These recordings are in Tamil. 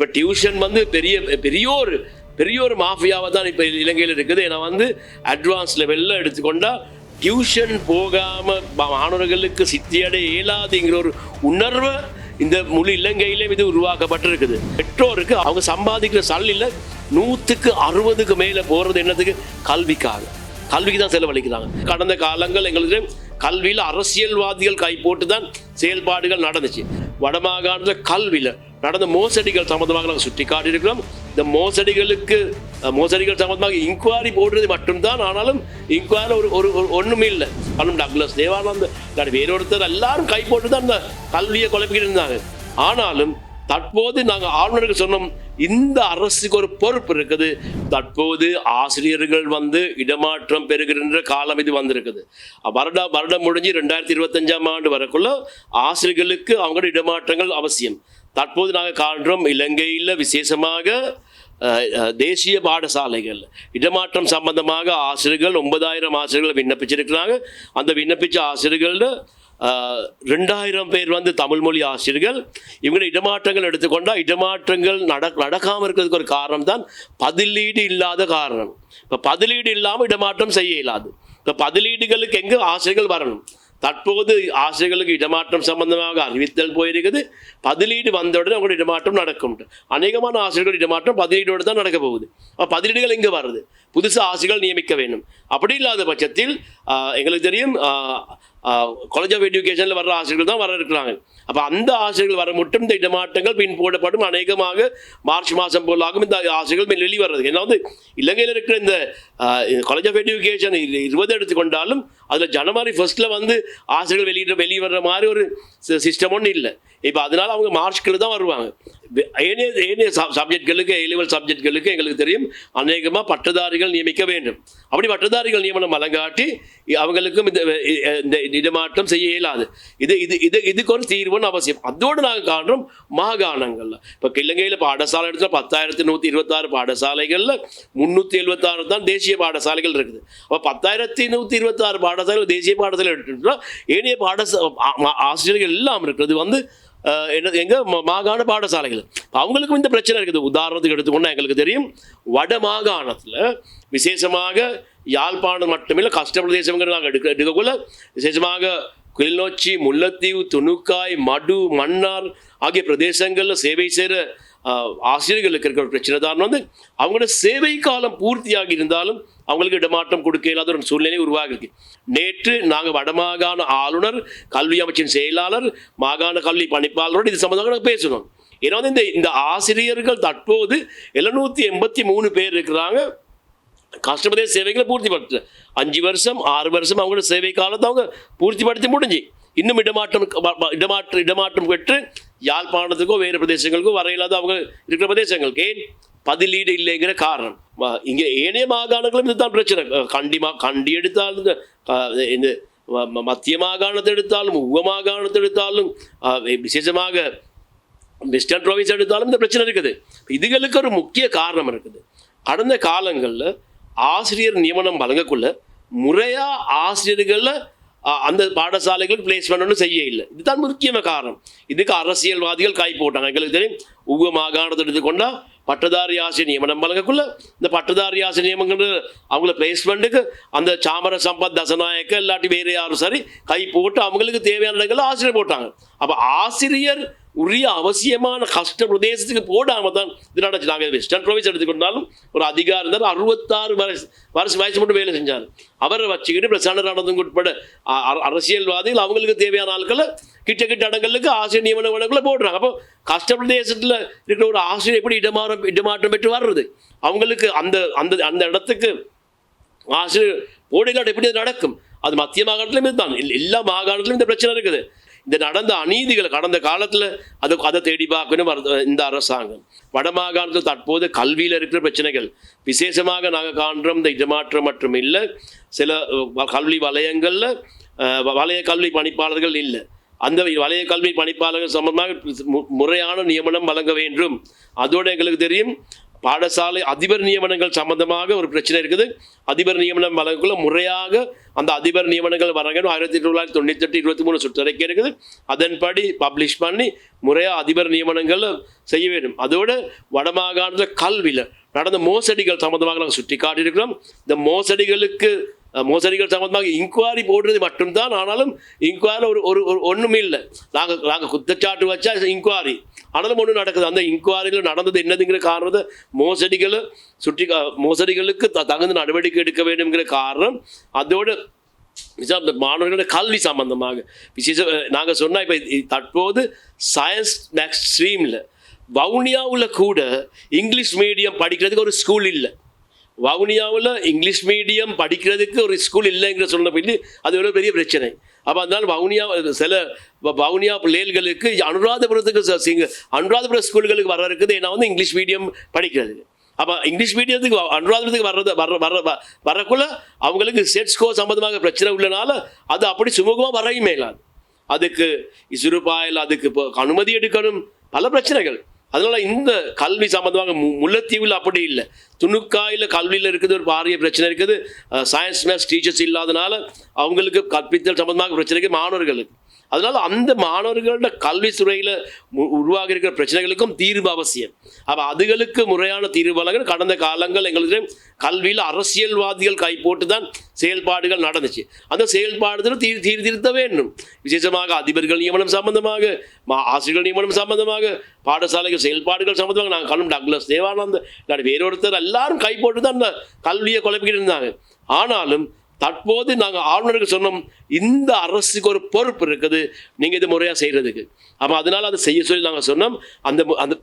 இப்போ டியூஷன் வந்து பெரிய பெரிய ஒரு பெரிய ஒரு மாஃபியாவை தான் இப்போ இலங்கையில் இருக்குது. ஏன்னா வந்து அட்வான்ஸ் லெவலில் எடுத்துக்கொண்டால் டியூஷன் போகாமல் மாணவர்களுக்கு சித்தியடைய இயலாதுங்கிற ஒரு உணர்வை இந்த முழு இலங்கையிலே இது உருவாக்கப்பட்டிருக்குது. பெற்றோருக்கு அவங்க சம்பாதிக்கிற சல்லில் நூற்றுக்கு அறுபதுக்கு மேலே போகிறது என்னத்துக்கு? கல்விக்காக. கல்விக்கு தான் செலவழிக்கிறாங்க. கடந்த காலங்கள் எங்களுக்கு கல்வியில் அரசியல்வாதிகள் கை போட்டு தான் செயல்பாடுகள் நடந்துச்சு. வடமாகாணத்தில் கல்வியில் நடந்த மோசடிகள் சம்பந்தமாக நாங்கள் சுட்டி காட்டியிருக்கிறோம் இந்த மோசடிகளுக்கு மோசடிகள் சம்பந்தமாக இன்கொயரி போடுறது மட்டும்தான் ஆனாலும் இன்கொயரி ஒரு ஒரு ஒன்றுமே இல்லை. அண்ணன் டக்ளஸ் தேவானந்த் வேறொருத்தர் எல்லாரும் கை போட்டு தான் அந்த கல்வியை குழப்பிக்கிட்டு இருந்தாங்க. ஆனாலும் தற்போது நாங்கள் ஆளுநருக்கு சொன்னோம் இந்த அரசுக்கு ஒரு பொறுப்பு இருக்குது. தற்போது ஆசிரியர்கள் வந்து இடமாற்றம் பெறுகின்ற காலம் இது வந்திருக்குது. வருடம் வருடம் முடிஞ்சு ரெண்டாயிரத்தி இருபத்தஞ்சாம் ஆண்டு வரக்குள்ள ஆசிரியர்களுக்கு அவங்களோட இடமாற்றங்கள் அவசியம். தற்போது நாங்கள் காண்றோம் இலங்கையில் விசேஷமாக தேசிய பாடசாலைகள். இடமாற்றம் சம்பந்தமாக ஆசிரியர்கள் ஒன்பதாயிரம் ஆசிரியர்கள் விண்ணப்பிச்சிருக்கிறாங்க. அந்த விண்ணப்பித்த ஆசிரியர்களில் ரெண்டாயிரம் பேர் வந்து தமிழ் மொழி ஆசிரியர்கள். இவங்க இடமாற்றங்கள் எடுத்துக்கொண்டால் இடமாற்றங்கள் நட நடக்காமல் இருக்கிறதுக்கு ஒரு காரணம் தான் பதிலீடு இல்லாத காரணம். இப்போ பதிலீடு இல்லாமல் இடமாற்றம் செய்ய இயலாது. இப்போ பதிலீடுகளுக்கு எங்கே ஆசிரியர்கள் வரணும்? தற்போது ஆசிரியர்களுக்கு இடமாற்றம் சம்பந்தமாக அறிவித்தல் போயிருக்குது. பதிலீடு வந்தவுடனே அவங்களோட இடமாற்றம் நடக்கும் அநேகமான ஆசிரியர்கள் இடமாற்றம் பதிலீடோடு தான் நடக்க போகுது. அப்போ பதிலீடுகள் எங்கே வருது? புதுசு ஆசிரியர்கள் நியமிக்க வேண்டும். அப்படி இல்லாத பட்சத்தில் எங்களுக்கு தெரியும் காலேஜ் ஆஃப் எஜுகேஷனில் வர்ற ஆசிரியர்கள் தான் வர இருக்கிறாங்க. அப்போ அந்த ஆசிரியர்கள் வர மட்டும் இந்த இடமாற்றங்கள் பின் போடப்படும் அநேகமாக மார்ச் மாதம் போலாகும் இந்த ஆசிரியர்கள் வெளிவரது ஏன்னா வந்து இலங்கையில் இருக்கிற இந்த காலேஜ் ஆஃப் எஜுகேஷன் இருபது எடுத்துக்கொண்டாலும் அதில் ஜனவரி ஃபர்ஸ்ட்டில் வந்து ஆசிரியர்கள் வெளியிட வெளியே வர்ற மாதிரி ஒரு சிஸ்டம் ஒன்றும் இல்லை. இப்போ அதனால அவங்க மார்ச்கில் தான் வருவாங்க. வெ- ஏனைய ஏனைய சப்ஜெக்ட்களுக்கு ஏ சப்ஜெக்ட்களுக்கு எங்களுக்கு தெரியும். அநேகமாக பட்டதாரிகள் நியமிக்க வேண்டும். அப்படி பட்டதாரிகள் நியமனம் வழங்காட்டி அவங்களுக்கும் இந்த இடமாற்றம் செய்ய இயலாது. இது இது இது இதுக்கு ஒரு தீர்வுன்னு அவசியம். அதோடு நாங்கள் காண்றோம் மாகாணங்களில். இப்போ இலங்கையில் பாடசாலை இடத்துல பத்தாயிரத்தி நூற்றி இருபத்தாறு பாடசாலைகளில் முந்நூற்றி எழுபத்தாறு தான் தேசிய பாடசாலைகள் இருக்குது. அப்போ பத்தாயிரத்தி நூற்றி இருபத்தாறு பாடசாலைகள் தேசிய பாடசாலை எடுத்துட்டா ஏனைய பாடசா ஆசிரியர்கள் எல்லாம் இருக்கிறது வந்து என்ன எங்கள் மாகாண பாடசாலைகள். அவங்களுக்கும் இந்த பிரச்சனை இருக்குது. உதாரணத்துக்கு எடுத்துக்கொண்டா எங்களுக்கு தெரியும். வட மாகாணத்தில் விசேஷமாக யாழ்ப்பாணம் மட்டுமில்லை கஷ்ட பிரதேசங்கிற நாங்கள் எடுக்க எடுக்கக்குள்ள விசேஷமாக கிளிநொச்சி முல்லைத்தீவு துணுக்காய் மடு மன்னார் ஆகிய பிரதேசங்களில் சேவை செய்கிற ஆசிரியர்களுக்கு இருக்கிற ஒரு பிரச்சனை. தான் வந்து அவங்களோட சேவை காலம் பூர்த்தியாகி இருந்தாலும் அவங்களுக்கு இடமாற்றம் கொடுக்க இல்லாத ஒரு சூழ்நிலை உருவாகிருக்கு நேற்று நாங்கள் வடமாகாண ஆளுநர் கல்வி அமைச்சின் செயலாளர் மாகாண கல்வி பணிப்பாளரோடு இது சம்மந்தமாக நாங்கள் பேசணும் ஏன்னா வந்து இந்த இந்த ஆசிரியர்கள் தற்போது எழுநூற்றி எண்பத்தி மூணு பேர் இருக்கிறாங்க. கஷ்டப்பதே சேவைகளை பூர்த்திப்படுத்த அஞ்சு வருஷம் ஆறு வருஷம் அவங்களோட சேவை காலத்தை அவங்க பூர்த்திப்படுத்தி முடிஞ்சு இன்னும் இடமாற்றம் இடமாற்றம் இடமாற்றம் பெற்று யாழ்ப்பாணத்துக்கோ வேறு பிரதேசங்களுக்கோ வர இல்லாத அவங்க இருக்கிற பிரதேசங்களுக்கு ஏன் பதிலீடு இல்லைங்கிற காரணம் இங்கே ஏனைய மாகாணங்களும் இதுதான் பிரச்சனை கண்டிமா கண்டி எடுத்தாலும் இந்த, ம- மத்திய மாகாணத்தை எடுத்தாலும் உவ மாகாணத்தை எடுத்தாலும் விசேஷமாக வெஸ்டர்ன் ப்ரொவின்ஸ் எடுத்தாலும் இந்த பிரச்சனை இருக்குது இதுகளுக்கு ஒரு முக்கிய காரணம் இருக்குது கடந்த காலங்களில் ஆசிரியர் நியமனம் வழங்கக்குள்ள முறையாக ஆசிரியர்களில் அந்த பாடசாலைகளுக்கு பிளேஸ்மெண்ட் செய்ய இல்லை. இதுதான் முக்கியமான காரணம். இதுக்கு அரசியல்வாதிகள் கை போட்டாங்க. எங்களுக்கு தெரியும் ஒவ்வொரு மாகாணத்தை எடுத்துக்கொண்டால் பட்டதாரி ஆசிரியர் நியமனம் வழங்கக்குள்ள இந்த பட்டதாரி ஆசிரியர் நியமனங்கள் அவங்கள பிளேஸ்மெண்ட்டுக்கு அந்த சாமர சம்பத் தசநாயக்க இல்லாட்டி வேறு யாரும் சரி கை போட்டு அவங்களுக்கு தேவையான இடங்கள்ல ஆசிரியர் போட்டாங்க. அப்போ ஆசிரியர் உரிய அவசியமான கஷ்ட பிரதேசத்துக்கு போடாமல் தான் இது நடந்துச்சு நாங்கள் வெஸ்டர்ன் ப்ரொவைஸ் எடுத்துக்கொண்டாலும் ஒரு அதிகாரி இருந்தார் அறுபத்தாறு வயசு வருஷம் வயசு மட்டும் வேலை செஞ்சார். அவரை வச்சுக்கிட்டு பிரசான நடந்தும் உட்பட அ- அரசியல்வாதிகள் அவங்களுக்கு தேவையான ஆட்களை கிட்ட கிட்ட இடங்களுக்கு ஆசிரியர் நியமன வழக்குல போடுறாங்க. அப்போ கஷ்ட பிரதேசத்தில் இருக்கிற ஒரு ஆசிரியர் எப்படி இடமாற்றம் இடமாற்றம் பெற்று வர்றது? அவங்களுக்கு அந்த அந்த அந்த இடத்துக்கு ஆசிரியர் போடையில் எப்படி அது நடக்கும்? அது மத்திய மாகாணத்திலும் இதுதான். எல்லா மாகாணத்திலும் இந்த பிரச்சனை இருக்குது. இந்த நடந்த அநீதிகள் கடந்த காலத்தில் அதை அதை தேடி பார்க்கணும் இந்த அரசாங்கம். வடமாகாணத்தில் தற்போது கல்வியில் இருக்கிற பிரச்சனைகள். விசேஷமாக நாங்கள் காண்றோம் இந்த இடமாற்றம் மற்றும் இல்லை. சில கல்வி வலயங்களில் வலய கல்வி பணிப்பாளர்கள் இல்லை. அந்த வலய கல்வி பணிப்பாளர்கள் சம்பந்தமாக முறையான நியமனம் வழங்க வேண்டும். அதோடு எங்களுக்கு தெரியும் பாடசாலை அதிபர் நியமனங்கள் சம்பந்தமாக ஒரு பிரச்சனை இருக்குது. அதிபர் நியமனம் வழங்குள்ள முறையாக அந்த அதிபர் நியமனங்கள் வரங்கன்னு ஆயிரத்தி தொள்ளாயிரத்தி தொண்ணூத்தி எட்டு இருபத்தி மூணு சுற்றறிக்கை இருக்குது. அதன்படி பப்ளிஷ் பண்ணி முறையாக அதிபர் நியமனங்கள் செய்ய வேண்டும். அதோடு வடமாகாணத்தில் கல்வியில் நடந்த மோசடிகள் சம்பந்தமாக நாங்கள் சுட்டி காட்டியிருக்கிறோம் இந்த மோசடிகளுக்கு மோசடிகள் சம்பந்தமாக இன்கொயரி போடுறது மட்டும்தான் ஆனாலும் இன்கொயரி ஒரு ஒரு ஒரு ஒன்றுமே இல்லை. நாங்கள் நாங்கள் குற்றச்சாட்டு வச்சா இன்கொயரி ஆனாலும் ஒன்று நடக்குது. அந்த இன்கொயரியில் நடந்தது என்னதுங்கிற காரணத்தை மோசடிகளை சுற்றி கா- மோசடிகளுக்கு த- தகுந்த நடவடிக்கை எடுக்க வேண்டும்ங்கிற காரணம். அதோட விசா- இந்த மாணவர்களோட கல்வி சம்பந்தமாக. விசேஷ நாங்கள் சொன்னால் இப்போ தற்போது சயின்ஸ் மேக்ஸ் ஸ்ட்ரீமில் வவுனியாவில் கூட இங்கிலீஷ் மீடியம் படிக்கிறதுக்கு ஒரு ஸ்கூல் இல்லை. வவுனியாவில் இங்கிலீஷ் மீடியம் படிக்கிறதுக்கு ஒரு ஸ்கூல் இல்லைங்கிற சொன்ன பின்னி அது ஒரு பெரிய பிரச்சனை. அப்போ அதனால் வவுனியா சில வ- வவுனியா பிள்ளைகளுக்கு அனுராதபுரத்துக்கு ச- சிங்க அனுராதபுரம் ஸ்கூல்களுக்கு வர இருக்குது ஏன்னா வந்து இங்கிலீஷ் மீடியம் படிக்கிறது. அப்போ இங்கிலீஷ் மீடியத்துக்கு வ- அனுராதபுரத்துக்கு வர்றது வர வர வரக்குள்ள அவங்களுக்கு ஸ்டேட் ஸ்கோர் சம்மந்தமாக பிரச்சனை உள்ளனால அது அப்படி சுமூகமாக வரையும் மேலாது அதுக்கு இசுறுபாயில் அதுக்கு இப்போ அனுமதி எடுக்கணும். பல பிரச்சனைகள். அதனால இந்த கல்வி சம்பந்தமாக மு- முல்லைத்தீவில் அப்படி இல்லை. துணுக்காயில் கல்வியில் இருக்குது ஒரு பாரிய பிரச்சனை இருக்குது. சயின்ஸ் மேத்ஸ் டீச்சர்ஸ் இல்லாதனால அவங்களுக்கு கற்பித்தல் சம்பந்தமாக பிரச்சனை இருக்குது மாணவர்களுக்கு அதனால அந்த மாணவர்களோட கல்வித்துறையில் உருவாகி இருக்கிற பிரச்சனைகளுக்கும் தீர்வு அவசியம். அப்போ அதுகளுக்கு முறையான தீர்வு வழங்கல் கடந்த காலங்கள் எங்களுக்கு கல்வியில் அரசியல்வாதிகள் கை போட்டு தான் செயல்பாடுகள் நடந்துச்சு. அந்த செயல்பாடுகள் தீர் சீர்திருத்த வேண்டும். விசேஷமாக அதிபர்கள் நியமனம் சம்பந்தமாக மா- ஆசிரியர்கள் நியமனம் சம்பந்தமாக பாடசாலைகள் செயல்பாடுகள் சம்பந்தமாக நாங்கள் கலும் டக்ளஸ் தேவானந்த் இல்லாட்டி வேறொருத்தர் எல்லாரும் கை போட்டு தான் அந்த கல்வியை குழப்பிக்கிட்டு இருந்தாங்க. ஆனாலும் தற்போது நாங்கள் ஆளுநருக்கு சொன்னோம் இந்த அரசுக்கு ஒரு பொறுப்பு இருக்குது நீங்கள் இது முறையாக செய்கிறதுக்கு அப்போ அதனால் அதை செய்ய சொல்லி நாங்கள் சொன்னோம். அந்த அந்த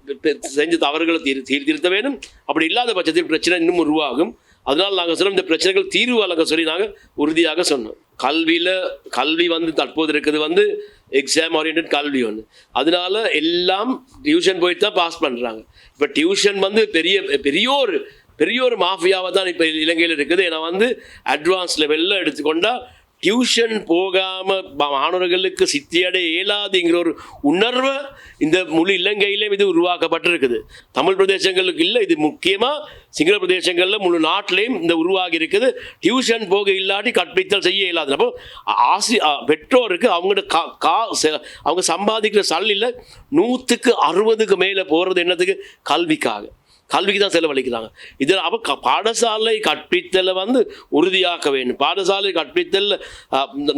செஞ்ச தவறுகளை தீர் தீர்த்திருத்த வேணும் அப்படி இல்லாத பட்சத்தில் பிரச்சனை இன்னும் உருவாகும். அதனால் நாங்கள் சொன்னோம் இந்த பிரச்சனைகள் தீர்வு வழங்க சொல்லி நாங்கள் உறுதியாக சொன்னோம். கல்வியில் கல்வி வந்து தற்போது இருக்குது வந்து எக்ஸாம் ஓரியன்ட் கல்வி ஒன்று அதனால எல்லாம் டியூஷன் போயிட்டு தான் பாஸ் பண்ணுறாங்க இப்போ டியூஷன் வந்து பெரிய பெரிய ஒரு பெரிய ஒரு மாஃபியாவை தான் இப்போ இலங்கையில் இருக்குது. ஏன்னா வந்து அட்வான்ஸ் லெவலில் எடுத்துக்கொண்டால் டியூஷன் போகாமல் மாணவர்களுக்கு சித்தியடைய இயலாதுங்கிற ஒரு உணர்வை இந்த முழு இலங்கையிலும் இது உருவாக்கப்பட்டிருக்குது. தமிழ் பிரதேசங்களுக்கு இல்லை இது முக்கியமாக சிங்கள பிரதேசங்களில் முழு நாட்டிலையும் இந்த உருவாகி இருக்குது டியூஷன் போக இல்லாட்டி கற்பித்தல் செய்ய இயலாது. அப்போ ஆசி பெற்றோருக்கு அவங்களோட கா கா அவங்க சம்பாதிக்கிற சல்லில் நூற்றுக்கு அறுபதுக்கு மேலே போகிறது என்னத்துக்கு? கல்விக்காக. கல்விக்கு தான் செலவழிக்கிறாங்க. இதில் அப்போ க- பாடசாலை கற்பித்தலை வந்து உறுதியாக்க வேண்டும். பாடசாலை கற்பித்தல்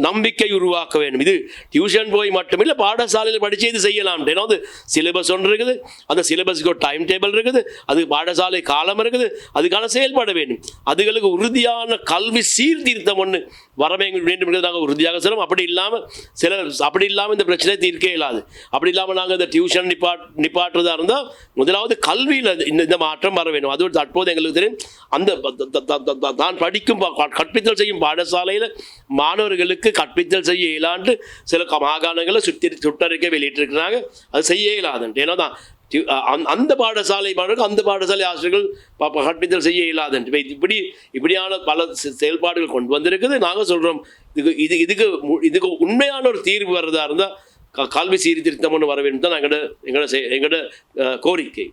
நம்பிக்கை உருவாக்க வேண்டும். இது டியூஷன் போய் மட்டுமில்லை பாடசாலையில் படித்து இது செய்யலாம். ஏன்னா வந்து சிலபஸ் ஒன்று இருக்குது அந்த சிலபஸ்க்கு ஒரு டைம் டேபிள் இருக்குது அது பாடசாலை காலம் இருக்குது அதுக்கான செயல்பட வேண்டும். அதுகளுக்கு உறுதியான கல்வி சீர்திருத்தம் ஒன்று வர வேண்டும் நாங்கள் உறுதியாக சொல்லுவோம் அப்படி இல்லாமல் சில அப்படி இல்லாமல் இந்த பிரச்சனை தீர்க்க இயலாது. அப்படி இல்லாமல் நாங்கள் இந்த டியூஷன் நிப்பாட் நிப்பாட்டுறதா இருந்தால் முதலாவது கல்வியில் இந்த இந்த மாற்றம் வர வேண்டும். அது தற்போது எங்களுக்கு தெரியும். அந்த த- த- தான் படிக்கும் கற்பித்தல் செய்யும் பாடசாலையில் மாணவர்களுக்கு கற்பித்தல் செய்ய இயலாண்டு சில மாகாணங்களை மாகாணங்களில் சுற்றி சுட்டறிக்கை வெளியிட்டிருக்கிறாங்க. அது செய்ய இயலாதுன்ட்டு ஏன்னா தான் அந்த- அந்த பாடசாலை மாணவர்கள் அந்த பாடசாலை ஆசிரியர்கள் கற்பித்தல் செய்ய இயலாதுன்ட்டு இப்படி இப்படியான பல செ- செயல்பாடுகள் கொண்டு வந்திருக்குது. நாங்கள் சொல்கிறோம் இதுக்கு இது இதுக்கு மு- இதுக்கு உண்மையான ஒரு தீர்வு வர்றதா இருந்தால் க கல்வி சீர்திருத்தம் ஒன்று வர வேண்டும் தான் எங்களோட எங்களோட எங்களோட கோரிக்கை.